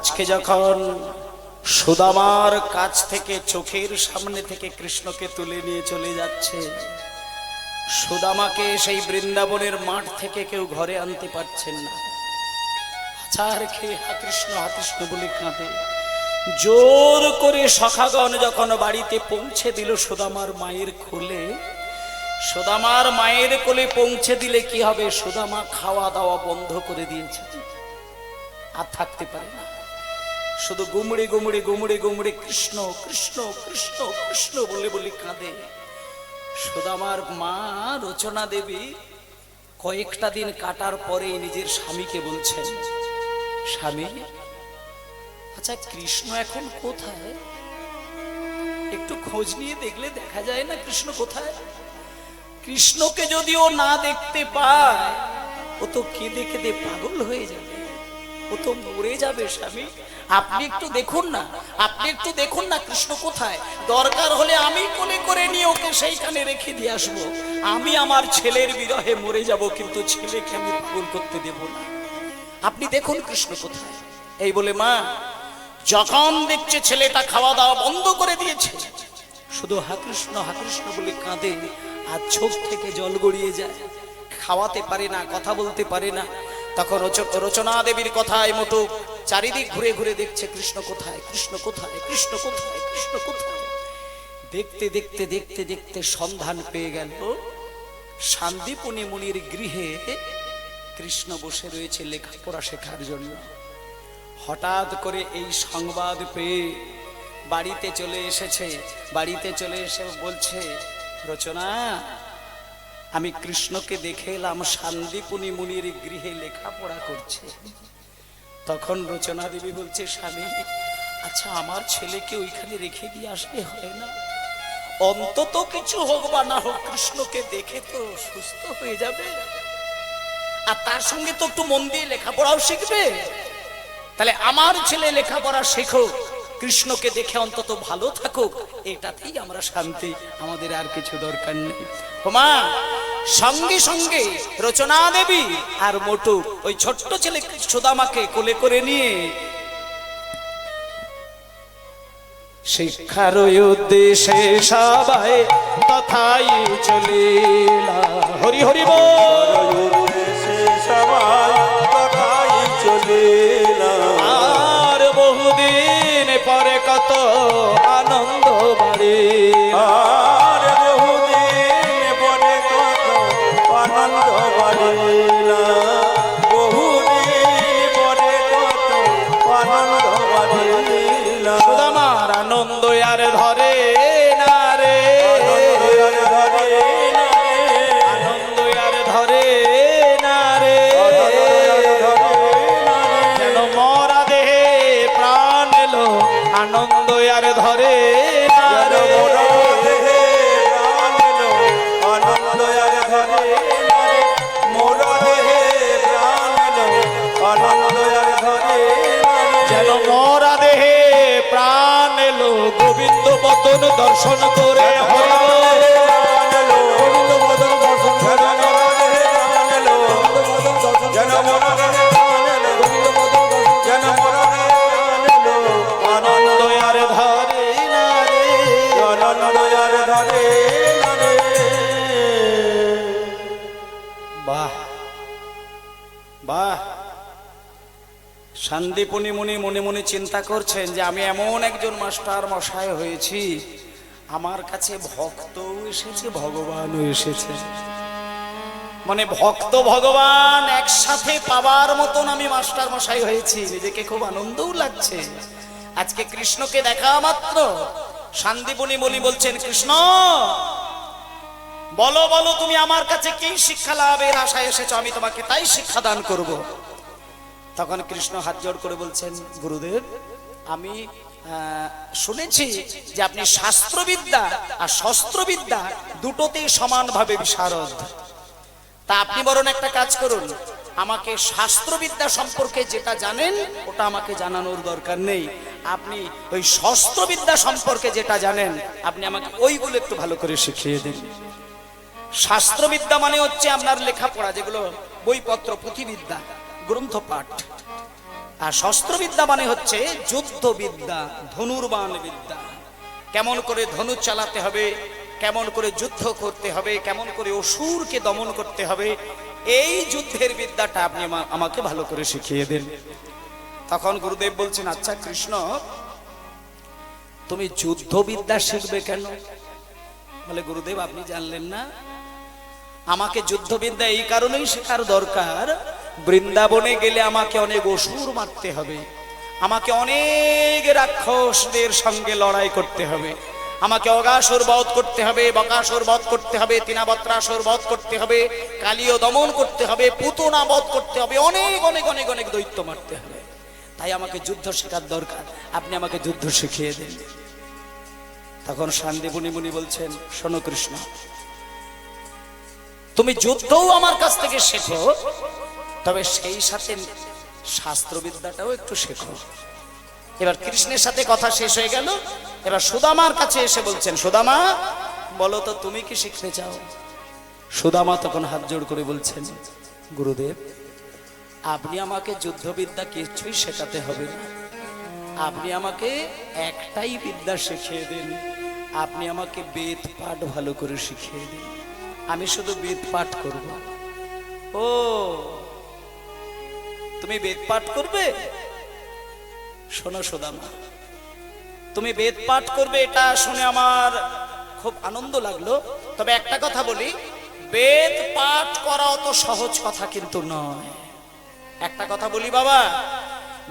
আজকে যখন সুদামার কাছ থেকে চোখের সামনে থেকে কৃষ্ণকে তুলে নিয়ে চলে যাচ্ছে, সুদামাকে সেই বৃন্দাবনের মাঠ থেকে কেউ ঘরে আনতে পারছেন না। আচার খেয়ে হা কৃষ্ণ হা কৃষ্ণ বলে কাঁদে। জোর করে সখাগণ যখন বাড়িতে পৌঁছে দিল সুদামার মায়ের কোলে, সুদামার মায়ের কোলে পৌঁছে দিলে কি হবে? সুদামা খাওয়া দাওয়া বন্ধ করে দিয়েছে। আর থাকতে পারে না। শুধু গুমড়ে গুমড়ে গুমড়ে গুমড়ে, কৃষ্ণ কৃষ্ণ কৃষ্ণ কৃষ্ণ বলে বলে কাঁদে। শুধু আমার মা রচনা দেবী কয়েকটা দিন কাটার পরে নিজের স্বামীকে বলছেন, স্বামী আচ্ছা কৃষ্ণ এখন কোথায়? একটু খোঁজ নিয়ে দেখলে দেখা যায় না কৃষ্ণ কোথায়? কৃষ্ণকে যদিও না দেখতে পায়, ও তো কেঁদে কেঁদে পাগল হয়ে যাবে। ও তো মরে যাবে স্বামী। আপনি একটু দেখুন না, আপনি একটু দেখুন না কৃষ্ণ কোথায়। দরকার হলে আমি কোলে করে নিয়ে ওকে সেইখানে রেখে দিয়ে আসব। আমি আমার ছেলের বিরহে মরে যাব, কিন্তু ছেলেকে আমি পাগল করতে দেব না। আপনি দেখুন কৃষ্ণ কোথায়। এই বলে, মা, যখন দেখছে ছেলেটা খাওয়া দাওয়া বন্ধ করে দিয়েছে, শুধু হা কৃষ্ণ হা কৃষ্ণ বলে কাঁদে, আর চোখ থেকে জল গড়িয়ে যায়। খাওয়াতে পারে না, কথা বলতে পারে না তখন রচ- রচনা দেবীর কথায় মোটো চারিদিক ঘুরে ঘুরে দেখছে কৃষ্ণ কোথায় কৃষ্ণ কোথায় কৃষ্ণ কোথায় কৃষ্ণ কোথায়। দেখতে দেখতে দেখতে দেখতে সন্ধান পেয়ে গেল। শান্তিপুনি মুনির গৃহে কৃষ্ণ বসে রয়েছে লেখাপড়া শেখার জন্য। হঠাৎ করে এই সংবাদ পেয়ে বাড়িতে চলে এসেছে, বাড়িতে চলে এসে বলছে, রচনা আমি কৃষ্ণকে দেখে এলাম শান্তিপুনি মুনির গৃহে লেখাপড়া করছে। তখন রচনা দেবী বলছে, স্বামী আচ্ছা আমার ছেলেকে ওইখানে রেখে দিয়ে আসলে হয় না। অন্তত কিছু হোক বা না হোক, কৃষ্ণকে দেখে তো সুস্থ হয়ে যাবে। আর তার সঙ্গে তো একটু মন দিয়ে লেখাপড়াও শিখবে। তাহলে আমার ছেলে লেখাপড়া শেখো কৃষ্ণকে দেখে অন্তত ভালো থাকুক, এটাতেই আমরা শান্তি। আমাদের আর কিছু দরকার নেই। হোমা সঙ্গে সঙ্গে রচনা দেবী আর মোটু ওই ছোট্ট ছেলে সুদামাকে কোলে করে নিয়ে শিক্ষার উদ্দেশ্যে সবাই তথাই চলিলা। হরি হরি বল। আনন্দ গোবিন্দ বদন দর্শন করে হরি শান্তিপুনি মুনি মনে মনে চিন্তা করছেন যে আমি এমন একজন মাস্টার মশাই হয়েছি, আমার কাছে ভক্তও এসেছে, ভগবানও এসেছে। মানে ভক্ত, ভগবান একসাথে পাবার মতন আমি মাস্টার মশাই হয়েছি, নিজেকে খুব আনন্দও লাগছে। আজকে কৃষ্ণকে দেখা মাত্র শান্তিপুনি মুনি বলছেন, কৃষ্ণ, বলো বলো, তুমি আমার কাছে কি শিক্ষা লাভের আশায় এসেছ? আমি তোমাকে তাই শিক্ষা দান করব। তখন কৃষ্ণ হাত জোড় করে বলছেন, গুরুদেব, আমি শুনেছি যে আপনি শাস্ত্রবিদ্যা আর শস্ত্রবিদ্যা দুটোতেই সমানভাবে বিশারদ। তা আপনি বরং একটা কাজ করুন, আমাকে শাস্ত্রবিদ্যা সম্পর্কে যেটা জানেন, ওটা আমাকে জানানোর দরকার নেই। আপনি ওই শস্ত্রবিদ্যা সম্পর্কে যেটা জানেন, আপনি আমাকে ওইগুলো একটু ভালো করে শিখিয়ে দিন। শাস্ত্রবিদ্যা মানে হচ্ছে আপনার লেখাপড়া, যেগুলো বইপত্র, পুঁথিবিদ্যা। গ্রন্থ পাঠ আর শস্ত্রবিদ্যা মানে হচ্ছে যুদ্ধবিদ্যা, ধনুর্বাণ বিদ্যা। কেমন করে ধনু চালাতে হবে, কেমন করে যুদ্ধ করতে হবে, কেমন করে অসুরকে দমন করতে হবে, এই যুদ্ধের বিদ্যাটা আপনি আমাকে ভালো করে শিখিয়ে দেন। তখন গুরুদেব বলছেন আচ্ছা কৃষ্ণ, তুমি যুদ্ধবিদ্যা শিখবে কেন? বলে, গুরুদেব, আপনি জানলেন না। আমাকে যুদ্ধবিদ্যা এই কারণেই শেখার দরকার বৃন্দাবনে গেলে আমাকে অনেক অসুর মারতে হবে। আমাকে অনেক রাক্ষসদের সঙ্গে লড়াই করতে হবে। আমাকে অগাসুর বধ করতে হবে, বকাসুর বধ করতে হবে, তিনাবত্রাসুর বধ করতে হবে, কালীয় দমন করতে হবে, পুতনা বধ করতে হবে, অনেক অনেক অনেক অনেক দৈত্য মারতে হবে। তাই আমাকে যুদ্ধ শেখার দরকার। আপনি আমাকে যুদ্ধ শিখিয়ে দেন। তখন শান্তিপুনি মুনি বলছেন, শোনো কৃষ্ণ, তুমি যুদ্ধও আমার কাছ থেকে শেখো তবে সেই সাথে শাস্ত্রবিদ্যাটাও একটু শেখো। এবার কৃষ্ণের সাথে কথা শেষ হয়ে গেল। এবার সুদামার কাছে এসে বলছেন, সুদামা, বলো তো তুমি কি শিখতে চাও? সুদামা তখন হাত জোড় করে বলছেন, গুরুদেব, আপনি আমাকে যুদ্ধবিদ্যা কিছুই শেখাতে হবে না। আপনি আমাকে একটাই বিদ্যা শিখিয়ে দিন। আপনি আমাকে বেদ পাঠ ভালো করে শিখিয়ে দিন। আমি শুধু বেদ পাঠ করব। ও তুমি বেদ পাঠ করবে? শোনো সোদামা, তুমি বেদ পাঠ করবে, এটা শুনে আমার খুব আনন্দ লাগল। তবে একটা কথা বলি, বেদ পাঠ করা অত সহজ কথা কিন্তু নয়। একটা কথা বলি বাবা,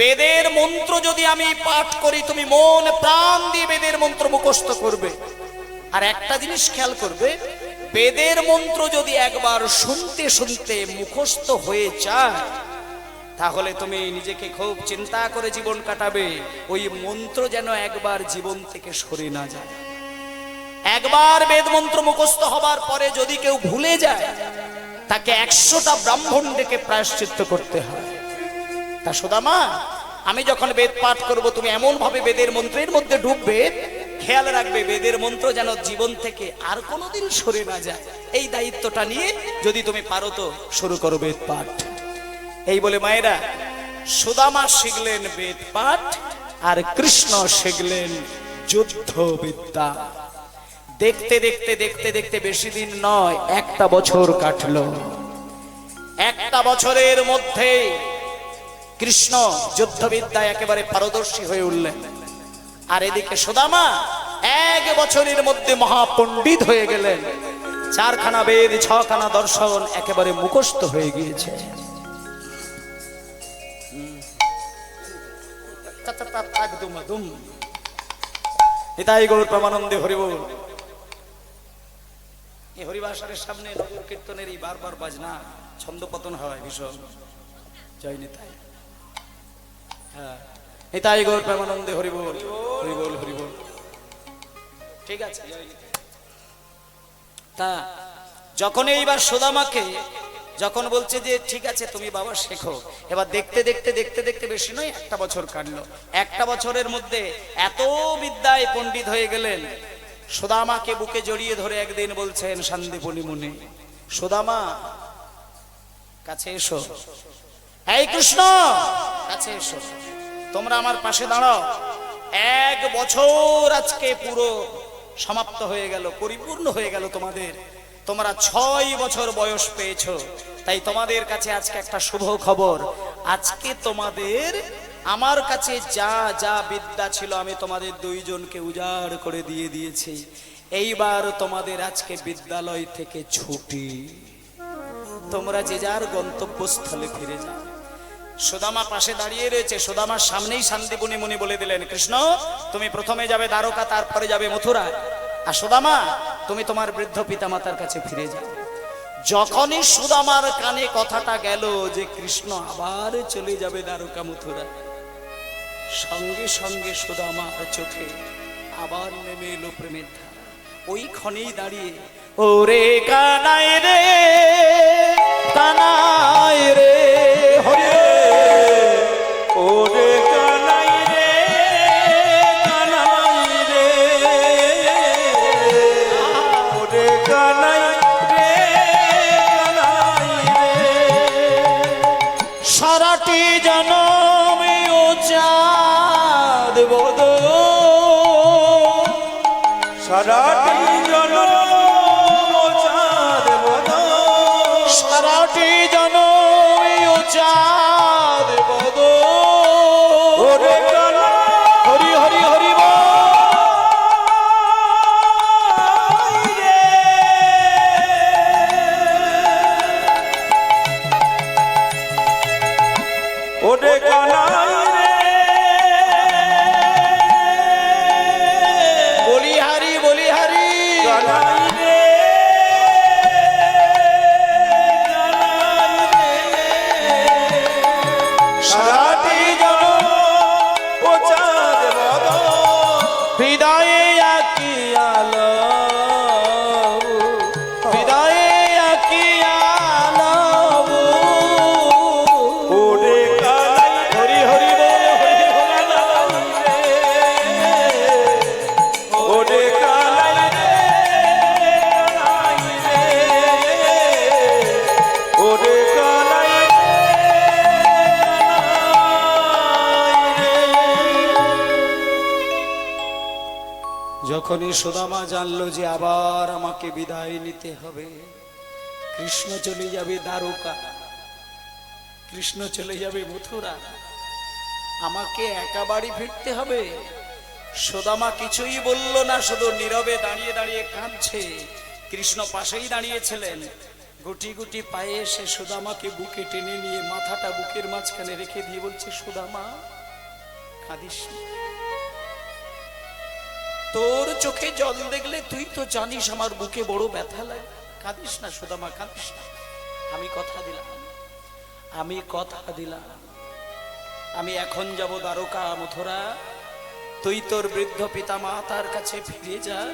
বেদের মন্ত্র যদি আমি পাঠ করি, তুমি মন প্রাণ দিয়ে বেদের মন্ত্র মুখস্থ করবে। আর একটা জিনিস খেয়াল করবে, বেদের মন্ত্র যদি একবার শুনতে শুনতে মুখস্থ হয়ে যায় তাহলে তুমি নিজেকে খুব চিন্তা করে জীবন কাটাবে। ওই মন্ত্র যেন একবার জীবন থেকে সরে না যায়। একবার বেদ মন্ত্র মুখস্থ হবার পরে যদি কেউ ভুলে যায়, তাকে একশোটা ব্রাহ্মণ ডেকে প্রায়শ্চিত্ত করতে হয়। তা সুদামা, আমি যখন বেদ পাঠ করব, তুমি এমন ভাবে বেদের মন্ত্রের মধ্যে ডুববে, খেয়াল রাখবে, বেদের মন্ত্র যেন জীবন থেকে আর কোনোদিন সরে না যায়। এই দায়িত্বটা নিয়ে যদি তুমি পারো তো শুরু করো বেদ পাঠ। এই বলে মায়েরা, সুদামা শিখলেন বেদ পাঠ আর কৃষ্ণ শিখলেন যুদ্ধ বিদ্যা দেখতে দেখতে দেখতে দেখতে বেশি দিন নয়, একটা বছর কাটল। একটা বছরের মধ্যে কৃষ্ণ যুদ্ধবিদ্যায় একেবারে পারদর্শী হয়ে উঠলেন। আর এদিকে সুদামা এক বছরের মধ্যে মহাপণ্ডিত হয়ে গেলেন। চারখানা বেদ, ছখানা দর্শন একেবারে মুখস্থ হয়ে গিয়েছে। নিতাই গৌর প্রেমানন্দে হরিবল এই হরিবাসরের সামনে নগর কীর্তনের এই বারবার বাজনা হয় ভীষণ। জয় নিতাই। হ্যাঁ। নিতাই গৌর প্রেমানন্দে হরিবল হরিবল হরিবল ঠিক আছে তা যখন এইবার সুদামাকে যখন বলছে যে, ঠিক আছে, তুমি বাবা শেখো। এবার দেখতে দেখতে দেখতে দেখতে বেশি নয়, একটা বছর কাটলো। একটা বছরের মধ্যে এত বিদ্যায় পণ্ডিত হয়ে গেলেন। সুদামাকে বুকে জড়িয়ে ধরে একদিন বলছেন শান্তিপনি মুনি, সুদামা, কাছে এসো। এই কৃষ্ণ, কাছে এসো। তোমরা আমার পাশে দাঁড়াও। এক বছর আজকে পুরো সমাপ্ত হয়ে গেল, পরিপূর্ণ হয়ে গেল তোমাদের। তোমরা ছয় বছর বয়স পেয়েছ। তাই তোমাদের কাছে আজকে একটা শুভ খবর। আজকে তোমাদের, আমার কাছে যা যা বিদ্যা ছিল, আমি তোমাদের দুইজনকে উজাড় করে দিয়ে দিয়েছি। এইবার তোমাদের আজকে বিদ্যালয় থেকে ছুটি। তোমরা যে যার গন্তব্যস্থলে ফিরে যাও। সুদামা পাশে দাঁড়িয়ে রয়েছে। সুদামার সামনেই শান্তিপুনি মুনি বলে দিলেন, কৃষ্ণ, তুমি প্রথমে যাবে দ্বারকা, তারপরে যাবে মথুরা। সুদামা, তুমি তোমার বৃদ্ধ পিতামাতার কাছে ফিরে যাও। যখনই সুদামার কানে কথাটা গেল যে কৃষ্ণ আবার চলে যাবে দ্বারকা মথুরা সঙ্গে সঙ্গে সুদামার চোখে আবার নেমে এলো প্রেমের ধারা। ওই ক্ষণেই দাঁড়িয়ে, ওরে কানাই রে কানাই রে সারাটি জনমে ও চা ওরে কানাই সুদামা জানলো যে আবার আমাকে বিদায় নিতে হবে। কৃষ্ণ চলে যাবে দ্বারকা। কৃষ্ণ চলে যাবে মথুরা। আমাকে একা বাড়ি ফিরতে হবে। সোদামা কিছুই বলল না, শুধু নীরবে দাঁড়িয়ে দাঁড়িয়ে কাঁদছে। কৃষ্ণ পাশেই দাঁড়িয়েছিলেন। গুটি গুটি পায়ে এসে সুদামাকে বুকে টেনে নিয়ে মাথাটা বুকের মাঝখানে রেখে দিয়ে বলছে, সুদামা, কাঁদিস না। তোর চোখে জল দেখলে তুই তো জানিস আমার বুকে বড় ব্যথা লাগে। কাঁদিস না সুদামা, কাঁদিস না। আমি কথা দিলাম। আমি কথা দিলাম। আমি এখন যাব দ্বারকা মথুরা। তুই তোর বৃদ্ধ পিতা মাতার কাছে ফিরে যা।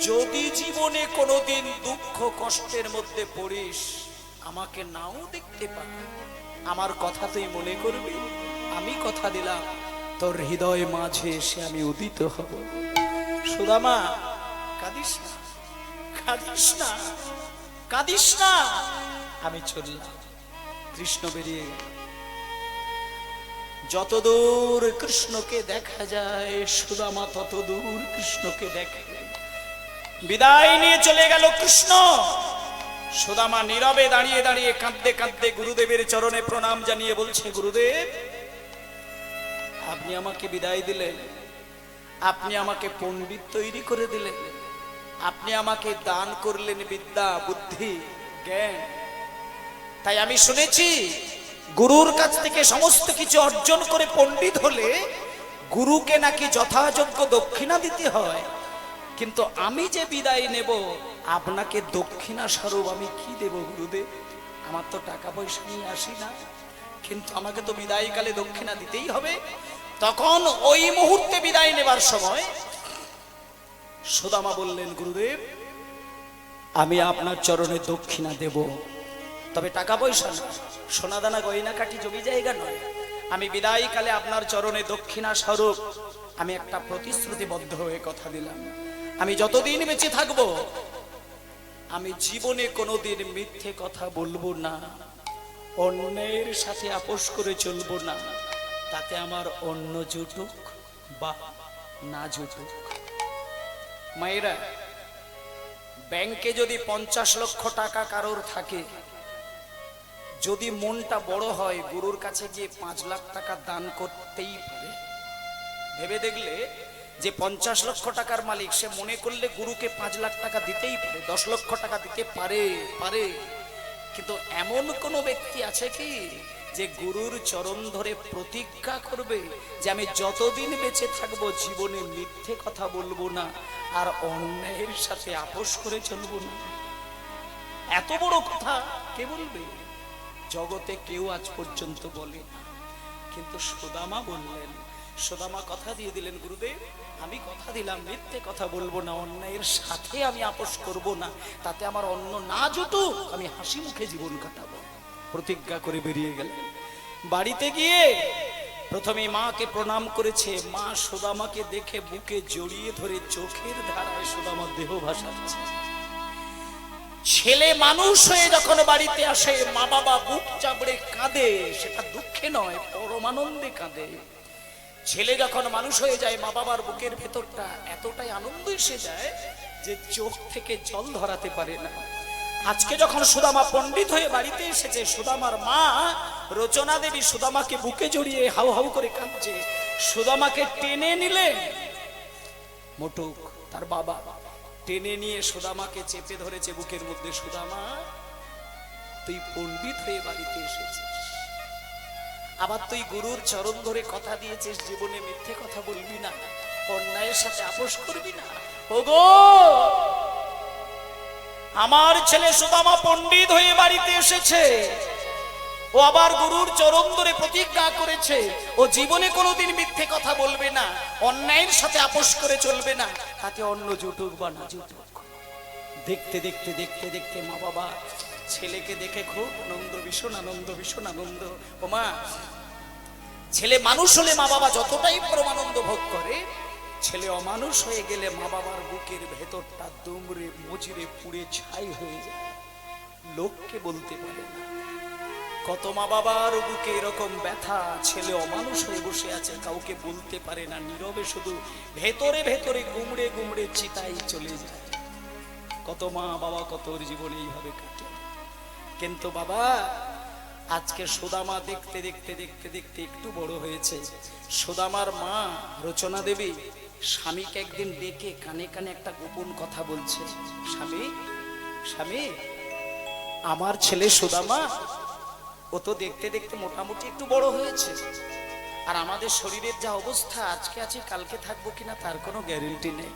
যদি জীবনে কোনোদিন দুঃখ কষ্টের মধ্যে পড়িস, আমাকে নাও দেখতে পা। আমার কথা তুই মনে করবি? আমি কথা দিলাম। তোর হৃদয় মাঝে এসে আমি উদিত হব। সুদামা, কাঁদিস না কাঁদিস না কাঁদিস না। আমি চললাম কৃষ্ণ বেরিয়ে গেল। যতদূর কৃষ্ণকে দেখা যায়, সুদামা তত দূর কৃষ্ণকে দেখে। বিদায় নিয়ে চলে গেল কৃষ্ণ। সুদামা নীরবে দাঁড়িয়ে দাঁড়িয়ে কাঁদতে কাঁদতে গুরুদেবের চরণে প্রণাম জানিয়ে বলছে, গুরুদেব, আপনি আমাকে বিদায় দিলেন। আপনি আমাকে পণ্ডিত তৈরি করে দিলেন। আপনি আমাকে দান করলেন বিদ্যা, বুদ্ধি, জ্ঞান। তাই আমি শুনেছি, গুরুর কাছ থেকে সমস্ত কিছু অর্জন করে পণ্ডিত হলে গুরুকে নাকি যথাযোগ্য দক্ষিণা দিতে হয়। কিন্তু আমি যে বিদায় নেব, আপনাকে দক্ষিণা স্বরূপ আমি কি দেব গুরুদেব? আমার তো টাকা পয়সা নিয়ে আসি না। কিন্তু আমাকে তো বিদায়কালে দক্ষিণা দিতেই হবে। তখন ওই মুহূর্তে বিদায় নেবার সময় সুদামা বললেন, গুরুদেব, আমি আপনার চরণে দক্ষিণা দেব। তবে টাকা পয়সা সোনাদানা গয়না কাটি জমি জায়গা নয়। আমি বিদায়কালে আপনার চরণে দক্ষিণা স্বরূপ আমি একটা প্রতিশ্রুতিবদ্ধ হয়ে কথা দিলাম। আমি যতদিন বেঁচে থাকব, আমি জীবনে কোনোদিন মিথ্যে কথা বলব না, অন্যের সাথে আপোষ করে চলবো না। তাতে আমার অন্য জুটুক বা না জুটুক। মায়েরা, ব্যাংকে যদি পঞ্চাশ লক্ষ টাকা কারোর থাকে, যদি মনটা বড় হয়, গুরুর কাছে গিয়ে পাঁচ লাখ টাকা দান করতেই পারে। ভেবে দেখলে যে পঞ্চাশ লক্ষ টাকার মালিক, সে মনে করলে গুরুকে পাঁচ লাখ টাকা দিতেই পারে, দশ লক্ষ টাকা দিতে পারে পারে। কিন্তু এমন কোনো ব্যক্তি আছে কি যে গুরুর চরণ ধরে প্রতিজ্ঞা করবে যে আমি যতদিন বেঁচে থাকব জীবনে মিথ্যে কথা বলব না, আর অন্যায়ের সাথে আপোষ করে চলবো না। এত বড় কথা কে বলবে? জগতে কেউ আজ পর্যন্ত বলে। কিন্তু সুদামা বললেন, সুদামা কথা দিয়ে দিলেন, গুরুদেব, আমি কথা দিলাম, মিথ্যে কথা বলব না, অন্যায়ের সাথে আমি আপোষ করব না। তাতে আমার অন্য না জুটুক, আমি হাসি মুখে জীবন কাটাবো। প্রতিজ্ঞা করে বেরিয়ে গেলেন। বাড়িতে গিয়ে প্রথমে মাকে প্রণাম করেছে। মা সুদামাকে দেখে বুকে জড়িয়ে ধরে চোখের ধারায় সুদামার দেহ ভাসাচ্ছে। ছেলে মানুষ হয়ে যখন বাড়িতে আসে মা বাবা বুক চাপড়ে কাঁদে, সেটা দুঃখে নয়, পরমানন্দে কাঁদে। ছেলে যখন মানুষ হয়ে যায় মা বাবার বুকের ভেতরটা এতটাই আনন্দ এসে যায় যে চোখ থেকে জল ধরাতে পারে না। আজকে যখন সুদামা পণ্ডিত হয়ে বাড়িতে এসেছে, সুদামার মা রচনা দেবী সুদামাকে বুকে জড়িয়ে হাউ হাউ করে কাঁদছে। সুদামাকে টেনে নিলেন মোটুক তার বাবা টেনে নিয়ে সুদামাকে চেপে ধরেছে বুকের মধ্যে, সুদামা, তুই পণ্ডিত হয়ে বাড়িতে এসেছিস। আবার তুই গুরুর চরণ ধরে কথা দিয়েছিস, জীবনে মিথ্যে কথা বলবি না, অন্যায়ের সাথে আপোষ করবি না। ওগো! আমার ছেলে সুদামা পণ্ডিত হয়ে বাড়িতে এসেছে। ও আবার গুরুর চরণ ধরে প্রতিজ্ঞা করেছে। ও জীবনে কোনোদিন মিথ্যে কথা বলবে না, অন্যায়ের সাথে আপোষ করে চলবে না। তাতে অন্য জুটুক বা না জুটুক দেখতে দেখতে দেখতে দেখতে মা বাবা ছেলেকে দেখে খুব আনন্দ, ভীষণ আনন্দ ভীষণ আনন্দ। ও মা, ছেলে মানুষ হলে মা বাবা যতটাই পরমানন্দ ভোগ করে ছেলে অমানুষ হয়ে গেলে মা বাবার বুকের ভেতরটা দুমড়ে মজিরে পুড়ে ছাই হয়ে যায়। লোককে বলতে পারে না। কত মা বাবার বুকে এরকম ব্যথা, ছেলে অমানুষ হয়ে বসে আছে, কাউকে বলতে পারে না। নীরবে শুধু ভেতরে ভেতরে গুমড়ে গুমড়ে চিতাই চলে যায়। কত মা বাবা কত জীবনে এইভাবে কাটে। কিন্তু বাবা, আজকে সুদামা দেখতে দেখতে দেখতে দেখতে একটু বড় হয়েছে। সুদামার মা রচনা দেবী স্বামীকে একদিন ডেকে কানে কানে একটা গোপন কথা বলছে। স্বামী স্বামী, আমার ছেলে সুদামা, ও তো দেখতে দেখতে মোটামুটি একটু বড় হয়েছে। আর আমাদের শরীরের যা অবস্থা, আজকে আছে, কালকে থাকব কিনা তার কোনো গ্যারেন্টি নেই।